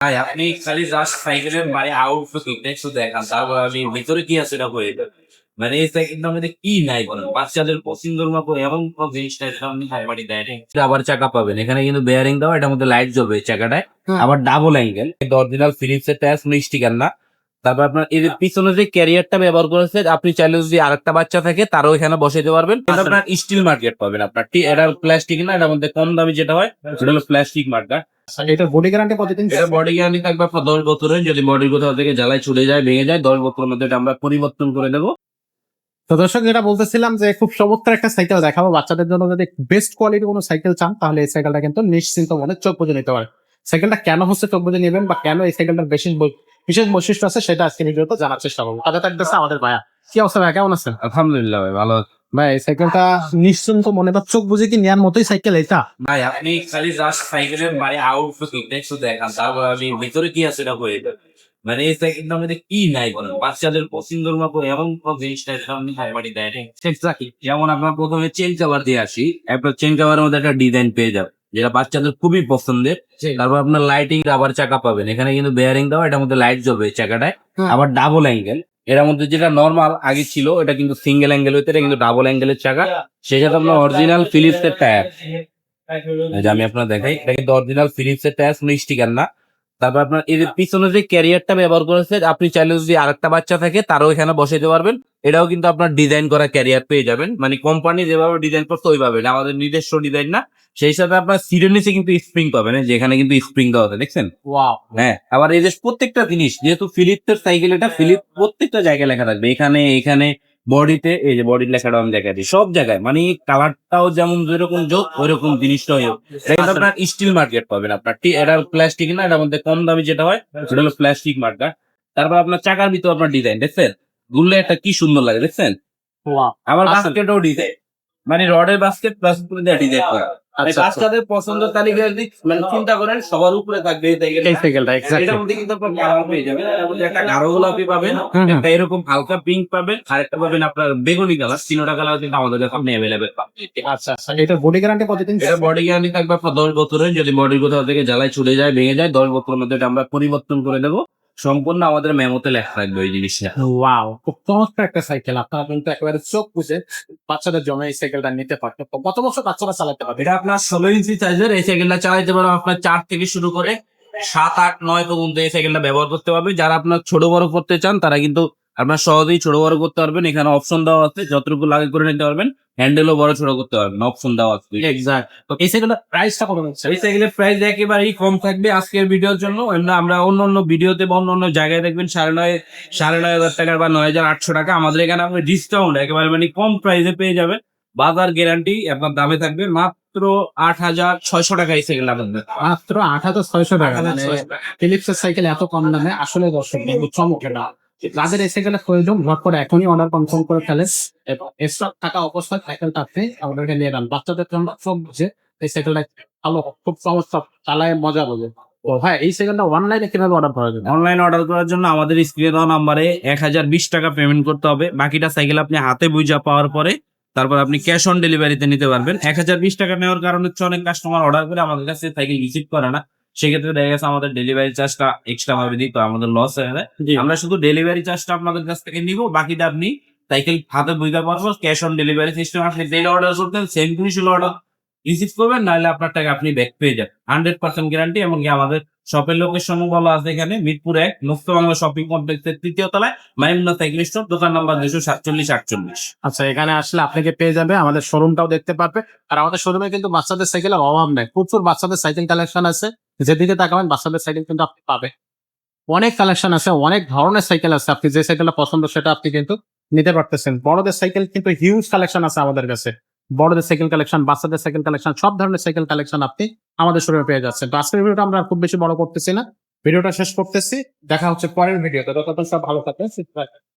ভাই আপনি খালি জাস্ট সাইকেলের মানে আউটলুক একটু দেখান তারপর আমি ভিতরে কি আছে এটা হয়ে মানে এই সাইকেলটার মধ্যে কি নাই বলেন? বাচ্চাদের পছন্দের মতো এমন কোন জিনিস নাই যেটা আপনি হাইবাড়ি দেয়। আবার চাকা পাবেন এখানে কিন্তু বেয়ারিং দেওয়া এটার মধ্যে লাইট জ্বলবে এই চাকাটায়। আবার ডাবল অ্যাঙ্গেল অরিজিনাল ফিলিপস এর টায়ার কোনো স্টিকার না। তারপর আপনার এই যে পিছনে যে ক্যারিয়ারটা ব্যবহার করেছে আপনি চাইলে যদি আরেকটা বাচ্চা থাকে তারও এখানে বসাইতে পারবেন। আপনার স্টিল মার্কেট পাবেন আপনার এটা প্লাস্টিক না এটার মধ্যে কম দামি যেটা হয় সেটা হলো প্লাস্টিক মার্কেট এটা বডি গ্যারান্টি কতদিন এটা বডি গ্যারান্টি থাকবে আপনার দশ বছরের। যদি বডির কোথাও থেকে জ্বালায় ছুটে যায় ভেঙে যায় দশ বছরের মধ্যে এটা আমরা পরিবর্তন করে দেবো তো দর্শক যেটা বলতেছিলাম যে খুব চমৎকার একটা সাইকেল দেখাবো। বাচ্চাদের জন্য যদি বেস্ট কোয়ালিটি কোনো সাইকেল চান তাহলে এই সাইকেলটা কিন্তু নিশ্চিন্ত মনে চোখ বুঝে নিতে পারে সাইকেলটা কেন হচ্ছে চোখ বুঝে নেবেন বা কেন এই সাইকেলটার বিশেষ বৈ- বিশেষ বৈশিষ্ট্য আছে সেটা আজকে ভিডিওতে জানার চেষ্টা করব। তাদের থাকতেছে আমাদের ভাইয়া। কি অবস্থা ভাই কেমন আছেন? আলহামদুলিল্লাহ ভাই ভালো ভাই সাইকেলটা নিশ্চিন্ত মনে বা চোখ বুঝে কি নেওয়ার মতোই সাইকেল এটা ভাই আপনি খালি জাস্ট সাইকেলের মানে আউটলুক একটু দেখান। তারপর আমি ভিতরে কি আছে এটা হয়ে মানে এই সাইকেলটার মধ্যে কি নাই বলেন? বাচ্চাদের পছন্দের মতো এমন কোন জিনিস নাই আপনি হাইবাড়ি দেয় এক্সাক্টলি যেমন আপনার প্রথমে চেন কাভার দিয়ে আসি আপনার চেন কাভারের মধ্যে একটা ডিজাইন পেয়ে যাবে যেটা বাচ্চাদের খুবই পছন্দের। তারপর আপনার লাইটিং আবার চাকা পাবেন। এখানে কিন্তু বেয়ারিং দেওয়া এটার মধ্যে লাইট জ্বলবে এই চাকাটায়। আবার ডাবল অ্যাঙ্গেল এটার মধ্যে যেটা নর্মাল আগে ছিল এটা কিন্তু সিঙ্গেল অ্যাঙ্গেল হইতে এটা কিন্তু ডাবল অ্যাঙ্গেলের চাকা। সেই সাথে আপনার অরিজিনাল ফিলিপস এর টায়ার এই যে আমি আপনার দেখাই এটা কিন্তু অরিজিনাল ফিলিপস এর টায়ার কোনো স্টিকার না। তারপর আপনার এর পিছনে যে ক্যারিয়ারটা ব্যবহার করেছে আপনি চাইলে যদি আরেকটা বাচ্চা থাকে তারও এখানে বসাইতে পারবেন। এটাও কিন্তু আপনার ডিজাইন করা ক্যারিয়ার পেয়ে যাবেন। মানে কোম্পানি যেভাবে ডিজাইন করছে ওইভাবে আমাদের নিজস্ব ডিজাইন না। সেই সাথে আপনার সিটের নিচে কিন্তু স্প্রিং পাবেন এই যে কিন্তু স্প্রিং দেওয়া আছে দেখছেন? হ্যাঁ আবার এই যে প্রত্যেকটা জিনিস যেহেতু ফিলিপসের সাইকেল এটা ফিলিপ প্রত্যেকটা জায়গায় লেখা থাকবে এখানে এখানে বডিতে এই যে বডির লেখাটা আমি দেখা সব জায়গায় মানে কালারটাও যেমন যেরকম যোগ ওইরকম যোগ। এটা আপনার স্টিল মার্কেট পাবেন আপনার এটা প্লাস্টিক না এটার মধ্যে কম দামি যেটা হয় সেটা হলো প্লাস্টিক মার্কেট তারপর আপনার চাকার ভিতর আপনার ডিজাইন দেখছেন? ঘুরলে একটা কি সুন্দর লাগে দেখছেন? আমার বাস্কেটও ডিজাইন মানে রডের বাস্কেট প্লাস ডিজাইন করা। মানে আচ্ছা। বাচ্চাদের পছন্দ তালিকা যদি মানে চিন্তা করেন সবার উপরে থাকবে এই সাইকেলটা। এটার মধ্যে কিন্তু আপনার কালার পেয়ে যাবেন একটা গাঢ় গোলাপি পাবেন। একটা এরকম হালকা পিঙ্ক পাবেন আর একটা পাবেন আপনার বেগুনি কালার তিনটা কালার কিন্তু আমাদের কাছে আপনি অ্যাভেলেবেল পাবেন। আচ্ছা আচ্ছা। এটা বডি গ্যারান্টি কতদিন? এটা বডি গ্যারান্টি থাকবে আপনার দশ বছরের যদি বডির কোথাও থেকে জ্বালায় ছুটে যায় ভেঙে যায় দশ বছরের মধ্যে এটা আমরা পরিবর্তন করে দেবো সম্পূর্ণ আমাদের মেমোতে লেখা থাকবে ওই জিনিসটা। ওয়াও খুব চমৎকার একটা সাইকেল আপনারা কিন্তু একেবারে চোখ বুঝে বাচ্চাদের জমে এই সাইকেলটা নিতে পারতো কত বছর বাচ্চারা চালাতে পারবে? এটা আপনার ষোলো ইঞ্চি সাইজের এই সাইকেলটা চালাইতে পারবেন আপনার চার থেকে শুরু করে সাত আট নয় পর্যন্ত এই সাইকেলটা ব্যবহার করতে পারবে। যারা আপনার ছোট বড় করতে চান তারা কিন্তু আপনার সহজেই ছোট বড় করতে পারবেন। এখানে অপশন দেওয়া আছে যতটুকু লাগে করে নিতে পারবেন। হ্যান্ডেলও বড় ছোট করতে পারবেন অপশন দেওয়া আছে। এক্সাক্ট তো এই সাইকেলটার প্রাইসটা কত হচ্ছে? এই সাইকেলের প্রাইস একেবারেই কম থাকবে আজকের ভিডিওর জন্য। আমরা অন্য অন্য ভিডিওতে বা অন্য অন্য জায়গায় দেখবেন সাড়ে নয় সাড়ে নয় হাজার টাকার বা নয় হাজার আটশো টাকা। আমাদের এখানে আপনি ডিসকাউন্ট একেবারে মানে কম প্রাইসে পেয়ে যাবেন। বাজার গ্যারান্টি আপনার দামে থাকবে মাত্র আট হাজার ছয়শো টাকা এই সাইকেল আপনাদের। মাত্র আট হাজার ছয়শো টাকা। মানে 8,600 ফিলিপসের সাইকেল এত কম দামে। আসলে দর্শক চমক এটা যাদের এই সাইকেলের প্রয়োজন ঝট করে এখনই অর্ডার কনফার্ম করে ফেলে। এবং স্টক থাকা অবস্থায় সাইকেলটা আপনি আমাদেরকে নিয়ে যান বাচ্চাদের জন্য সব বুঝে এই সাইকেলটা ভালো, খুব সমস্যা চালায় মজা বোঝে তো হ্যাঁ এই সাইকেলটা অনলাইনে কীভাবে অর্ডার করা যাবে? অনলাইন অর্ডার করার জন্য আমাদের স্ক্রিনে দেওয়া নাম্বারে এক হাজার বিশ টাকা পেমেন্ট করতে হবে। বাকিটা সাইকেল আপনি হাতে বুঝা পাওয়ার পরে তারপর আপনি ক্যাশ অন ডেলিভারিতে নিতে পারবেন। এক হাজার বিশ টাকা নেওয়ার কারণে হচ্ছে অনেক কাস্টমার অর্ডার করে আমাদের কাছে সাইকেল রিসিভ করে না। সেক্ষেত্রে দেখা গেছে আমাদের ডেলিভারি চার্জটা এক্সট্রা ভাবে দিত আমাদের লস হয়ে যায়। আমরা শুধু ডেলিভারি চার্জটা আপনাদের কাছ থেকে নিব বাকিটা আপনি সাইকেল হাতে বুঝতে পারব ক্যাশ অন ডেলিভারি সিস্টেম আপনি যেটা অর্ডার করতেন সেম জিনিস অর্ডার রিসিভ করবেন নাহলে আপনার টাকা আপনি ব্যাক পেয়ে যান হান্ড্রেড পার্সেন্ট গ্যারান্টি এমনকি আমাদের শপের লোকেশন বলা আছে এখানে, মিরপুর এক মুক্ত বাংলা শপিং কমপ্লেক্সের তৃতীয় তলায় মাইমুনা সাইকেল স্টোর দোকান নাম্বার দুশো সাতচল্লিশ, আটচল্লিশ। আচ্ছা এখানে আসলে আপনাকে পেয়ে যাবে আমাদের শোরুমটাও দেখতে পারবে। আর আমাদের শোরুমে কিন্তু বাচ্চাদের সাইকেলের অভাব নেই। প্রচুর বাচ্চাদের সাইকেল কালেকশন আছে। যেদিকে তাকাবেন, বাচ্চাদের সাইকেল কিন্তু আপনি পাবে। অনেক কালেকশন আছে, অনেক ধরনের সাইকেল আছে। আপনি যে সাইকেলটা পছন্দ, সেটা আপনি কিন্তু নিতে পারতেছেন। বড়দের সাইকেল কিন্তু হিউজ কালেকশন আছে আমাদের কাছে। বড়দের সাইকেল কালেকশন বাচ্চাদের সাইকেল কালেকশন সব ধরনের সাইকেল কালেকশন আপনি আমাদের শোরুমে পেয়ে যাচ্ছেন। তো আজকের ভিডিওটা আমরা খুব বেশি বড় করতেছি না। ভিডিওটা শেষ করতেছি। দেখা হচ্ছে পরের ভিডিওতে ততক্ষণ সব ভালো থাকবেন।